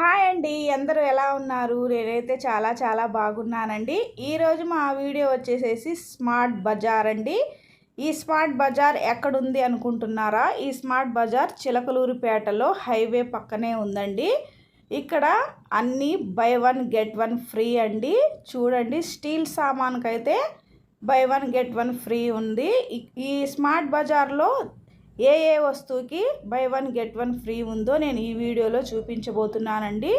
Hi అండి అందరూ ఎలా ఉన్నారు? నేనైతే చాలా చాలా బాగున్నానండి. ఈరోజు మా వీడియో వచ్చేసేసి స్మార్ట్ బజార్ అండి. ఈ స్మార్ట్ బజార్ ఎక్కడుంది అనుకుంటున్నారా? ఈ స్మార్ట్ బజార్ చిలకలూరిపేటలో హైవే పక్కనే ఉందండి. ఇక్కడ అన్నీ buy one get one free అండి. చూడండి steel సామాన్కైతే buy one get one free ఉంది. ఈ- ఈ స్మార్ట్ బజార్లో ఏ ఏ వస్తువుకి buy one get one free ఉందో నేను ఈ వీడియోలో చూపించబోతున్నానండి.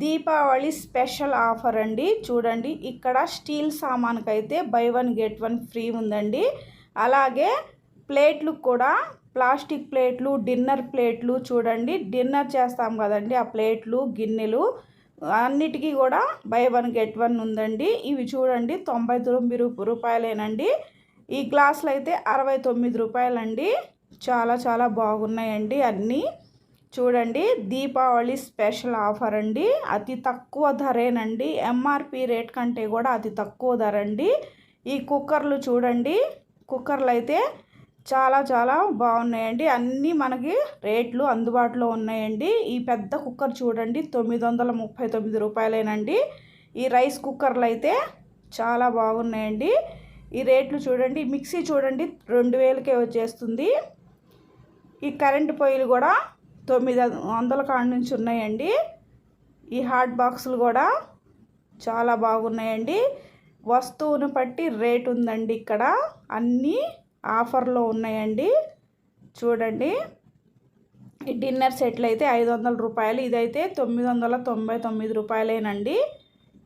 దీపావళి స్పెషల్ ఆఫర్ అండి. చూడండి ఇక్కడ steel సామాన్కైతే buy one get one free ఉందండి. అలాగే ప్లేట్లు కూడా ప్లాస్టిక్ ప్లేట్లు డిన్నర్ ప్లేట్లు చూడండి. డిన్నర్ చేస్తాం కదండి ఆ ప్లేట్లు గిన్నెలు అన్నిటికీ కూడా బై వన్ గెట్ వన్ ఉందండి. ఇవి చూడండి తొంభై తొమ్మిది రూపాయలేనండి. ఈ గ్లాసులు అయితే అరవై తొమ్మిది రూపాయలండి. చాలా చాలా బాగున్నాయండి అన్నీ. చూడండి దీపావళి స్పెషల్ ఆఫర్ అండి. అతి తక్కువ ధరేనండి. ఎంఆర్పి రేట్ కంటే కూడా అతి తక్కువ ధర అండి ఈ కుక్కర్లు చూడండి కుక్కర్లు అయితే చాలా చాలా బాగున్నాయండి. అన్నీ మనకి రేట్లు అందుబాటులో ఉన్నాయండి. ఈ పెద్ద కుక్కర్ చూడండి తొమ్మిది వందల ముప్పై తొమ్మిది రూపాయలేనండి. ఈ రైస్ కుక్కర్లు అయితే చాలా బాగున్నాయండి. ఈ రేట్లు చూడండి మిక్సీ చూడండి రెండు వేలకే వచ్చేస్తుంది. ఈ కరెంటు పొయ్యిలు కూడా తొమ్మిది వందల కాడ నుంచి ఉన్నాయండి. ఈ హాట్ బాక్సులు కూడా చాలా బాగున్నాయండి. వస్తువును బట్టి రేట్ ఉందండి ఇక్కడ. అన్నీ ఆఫర్లో ఉన్నాయండి. చూడండి. ఈ డిన్నర్ సెట్లు అయితే ఐదు వందల రూపాయలు. ఇదైతే తొమ్మిది వందల తొంభై తొమ్మిది రూపాయలేనండి.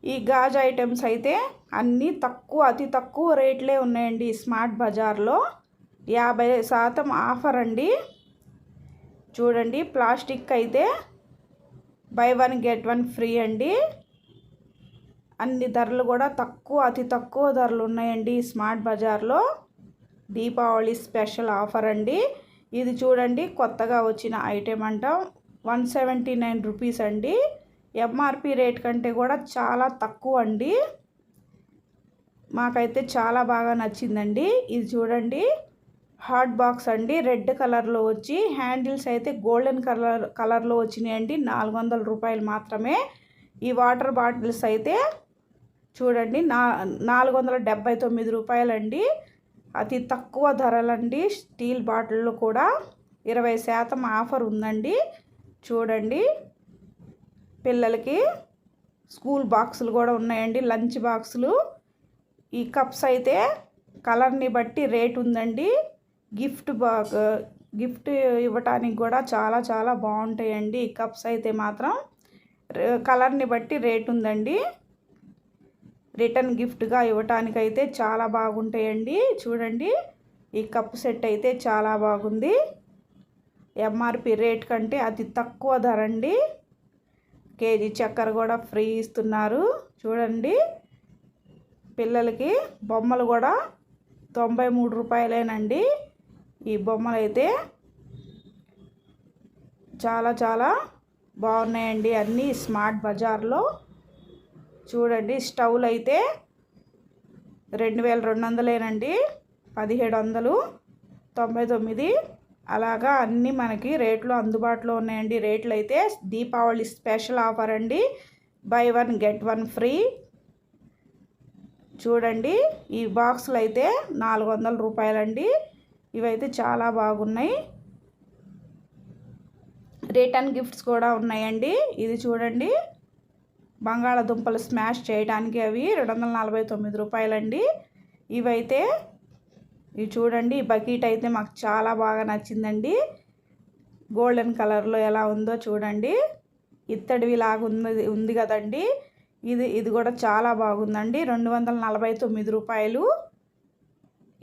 ఈ గాజు ఐటమ్స్ అయితే అన్నీ తక్కువ అతి తక్కువ రేట్లే ఉన్నాయండి ఈ స్మార్ట్ బజార్లో. యాభై శాతం ఆఫర్ అండి. చూడండి ప్లాస్టిక్ అయితే buy one get one free అండి. అన్ని ధరలు కూడా తక్కువ అతి తక్కువ ధరలు ఉన్నాయండి స్మార్ట్ బజార్లో. దీపావళి స్పెషల్ ఆఫర్ అండి. ఇది చూడండి కొత్తగా వచ్చిన ఐటెం అంట. వన్ సెవెంటీ నైన్ రూపీస్ అండి. ఎంఆర్పి రేట్ కంటే కూడా చాలా తక్కువ అండి. మాకైతే చాలా బాగా నచ్చిందండి. ఇది చూడండి. హాట్ బాక్స్ అండి. రెడ్ కలర్లో వచ్చి హ్యాండిల్స్ అయితే గోల్డెన్ కలర్ కలర్లో వచ్చినాయండి. నాలుగు వందల రూపాయలు మాత్రమే. ఈ వాటర్ బాటిల్స్ అయితే చూడండి నా నాలుగు వందల డెబ్బై తొమ్మిది రూపాయలండి. అతి తక్కువ ధరలండి. స్టీల్ బాటిల్లో కూడా ఇరవై శాతం ఆఫర్ ఉందండి. చూడండి. పిల్లలకి స్కూల్ బాక్సులు కూడా ఉన్నాయండి. లంచ్ బాక్సులు. ఈ కప్స్ అయితే కలర్ని బట్టి రేట్ ఉందండి. గిఫ్ట్ బా గిఫ్ట్ ఇవ్వటానికి కూడా చాలా చాలా బాగుంటాయండి. ఈ కప్స్ అయితే మాత్రం కలర్ని బట్టి రేట్ ఉందండి. రిటర్న్ గిఫ్ట్గా ఇవ్వటానికి అయితే చాలా బాగుంటాయండి. చూడండి ఈ కప్ సెట్ అయితే చాలా బాగుంది. ఎంఆర్పి రేట్ కంటే అతి తక్కువ ధర అండి కేజీ చక్కెర కూడా ఫ్రీ ఇస్తున్నారు. చూడండి పిల్లలకి బొమ్మలు కూడా తొంభై మూడు రూపాయలేనండి. ఈ బొమ్మలు అయితే చాలా చాలా బాగున్నాయండి. అన్నీ స్మార్ట్ బజార్లో. చూడండి స్టవ్లు అయితే రెండు వేల రెండు వందలేనండి. పదిహేడు వందలు తొంభై తొమ్మిది. అలాగా అన్నీ మనకి రేట్లు అందుబాటులో ఉన్నాయండి. రేట్లు అయితే దీపావళి స్పెషల్ ఆఫర్ అండి buy one get one free. చూడండి ఈ బాక్సులు అయితే నాలుగు వందల రూపాయలండి. ఇవైతే చాలా బాగున్నాయి. రిటర్న్ గిఫ్ట్స్ కూడా ఉన్నాయండి. ఇది చూడండి. బంగాళదుంపలు స్మాష్ చేయడానికి అవి రెండు వందల నలభై తొమ్మిది రూపాయలండి. ఇవైతే ఇవి చూడండి ఈ బకెట్ అయితే మాకు చాలా బాగా నచ్చిందండి. గోల్డెన్ కలర్లో ఎలా ఉందో చూడండి. ఇత్తడివి లాగా ఉంది ఉంది కదండి. ఇది ఇది కూడా చాలా బాగుందండి. రెండు వందల నలభై తొమ్మిది రూపాయలు.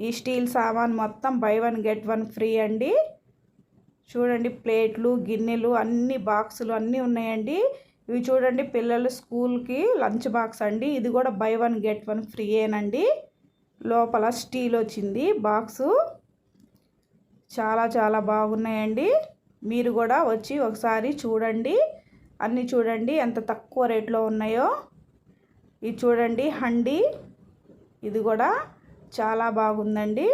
ఈ స్టీల్ సామాన్ మొత్తం buy one get one free అండి. చూడండి ప్లేట్లు గిన్నెలు అన్ని బాక్సులు అన్నీ ఉన్నాయండి. ఇవి చూడండి పిల్లలు స్కూల్కి లంచ్ బాక్స్ అండి. ఇది కూడా బై వన్ గెట్ వన్ ఫ్రీయేనండి లోపల స్టీల్ వచ్చింది బాక్సు చాలా చాలా బాగున్నాయండి. మీరు కూడా వచ్చి ఒకసారి చూడండి. అన్నీ చూడండి ఎంత తక్కువ రేట్లో ఉన్నాయో. ఇది చూడండి హండి. ఇది కూడా చాలా బాగుందండి.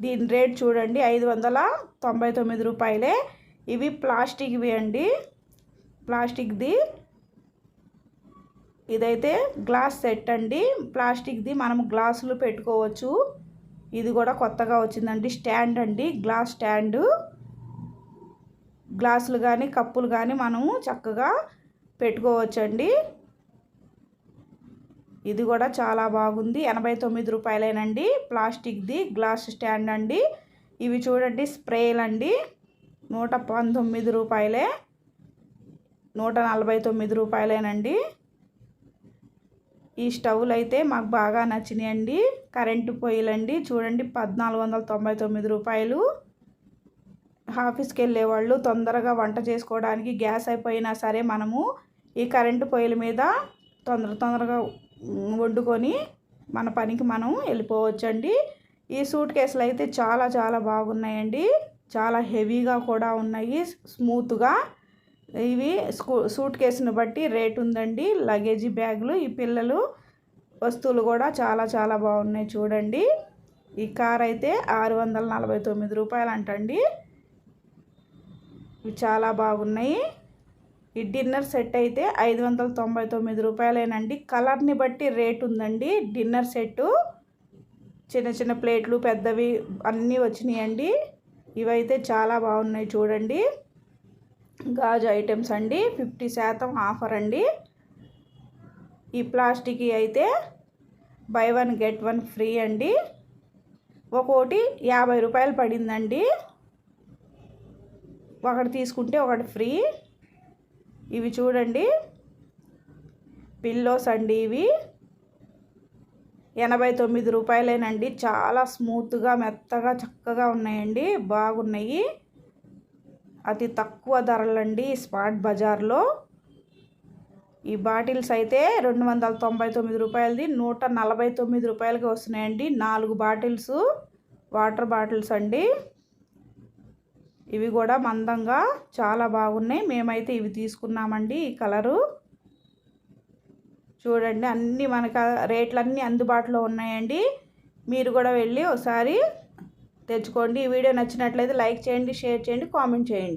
దీని రేట్ చూడండి ఐదు వందల తొంభై తొమ్మిది రూపాయలే. ఇవి ప్లాస్టిక్వి అండి. ప్లాస్టిక్ది. ఇదైతే గ్లాస్ సెట్ అండి. ప్లాస్టిక్ది మనం గ్లాసులు పెట్టుకోవచ్చు. ఇది కూడా కొత్తగా వచ్చిందండి. స్టాండ్ అండి గ్లాస్ స్టాండు. గ్లాసులు కానీ కప్పులు కానీ మనము చక్కగా పెట్టుకోవచ్చండి. ఇది కూడా చాలా బాగుంది. ఎనభై తొమ్మిది రూపాయలేనండి. ప్లాస్టిక్ది గ్లాస్ స్టాండ్ అండి. ఇవి చూడండి స్ప్రేలు అండి నూట పంతొమ్మిది రూపాయలే. నూట నలభై తొమ్మిది రూపాయలేనండి. ఈ స్టవ్లు అయితే మాకు బాగా నచ్చినాయండి. కరెంటు పొయ్యిలండి. చూడండి పద్నాలుగు వందల తొంభై తొమ్మిది రూపాయలు. ఆఫీస్కి వెళ్ళేవాళ్ళు తొందరగా వంట చేసుకోవడానికి గ్యాస్ అయిపోయినా సరే మనము ఈ కరెంటు పొయ్యిల మీద తొందర తొందరగా వండుకొని మన పనికి మనం వెళ్ళిపోవచ్చండి. ఈ సూట్ కేసులు అయితే చాలా చాలా బాగున్నాయండి. చాలా హెవీగా కూడా ఉన్నాయి. స్మూత్గా ఇవి స్కూ సూట్ కేసుని బట్టి రేట్ ఉందండి. లగేజీ బ్యాగులు ఈ పిల్లలు వస్తువులు కూడా చాలా చాలా బాగున్నాయి చూడండి. ఈ కార్ అయితే ఆరు వందల నలభై తొమ్మిది రూపాయలు అంటండి ఇవి చాలా బాగున్నాయి. ఈ డిన్నర్ సెట్ అయితే ఐదు వందల తొంభై తొమ్మిది రూపాయలేనండి. కలర్ని బట్టి రేట్ ఉందండి. డిన్నర్ సెట్టు చిన్న చిన్న ప్లేట్లు పెద్దవి అన్నీ వచ్చినాయండి. ఇవైతే చాలా బాగున్నాయి చూడండి. గాజు ఐటమ్స్ అండి. ఫిఫ్టీ శాతం ఆఫర్ అండి. ఈ ప్లాస్టిక్ అయితే buy one get one free అండి. ఒక్కోటి యాభై రూపాయలు పడిందండి. ఒకటి తీసుకుంటే ఒకటి ఫ్రీ ఇవి చూడండి. పిల్లోస్ అండి ఇవి. ఎనభై తొమ్మిది రూపాయలేనండి. చాలా స్మూత్గా మెత్తగా చక్కగా ఉన్నాయండి. బాగున్నాయి. అతి తక్కువ ధరలండి స్మార్ట్ బజార్లో. ఈ బాటిల్స్ అయితే రెండు వందల తొంభై తొమ్మిది రూపాయలది. నూట నలభై తొమ్మిది రూపాయలకి వస్తున్నాయండి. నాలుగు బాటిల్స్ వాటర్ బాటిల్స్ అండి. ఇవి కూడా మందంగా చాలా బాగున్నాయి. మేమైతే ఇవి తీసుకున్నామండి. ఈ కలరు చూడండి అన్నీ మనకు రేట్లన్నీ అందుబాటులో ఉన్నాయండి. మీరు కూడా వెళ్ళి ఒకసారి తెచ్చుకోండి. ఈ వీడియో నచ్చినట్లయితే లైక్ చేయండి షేర్ చేయండి కామెంట్ చేయండి.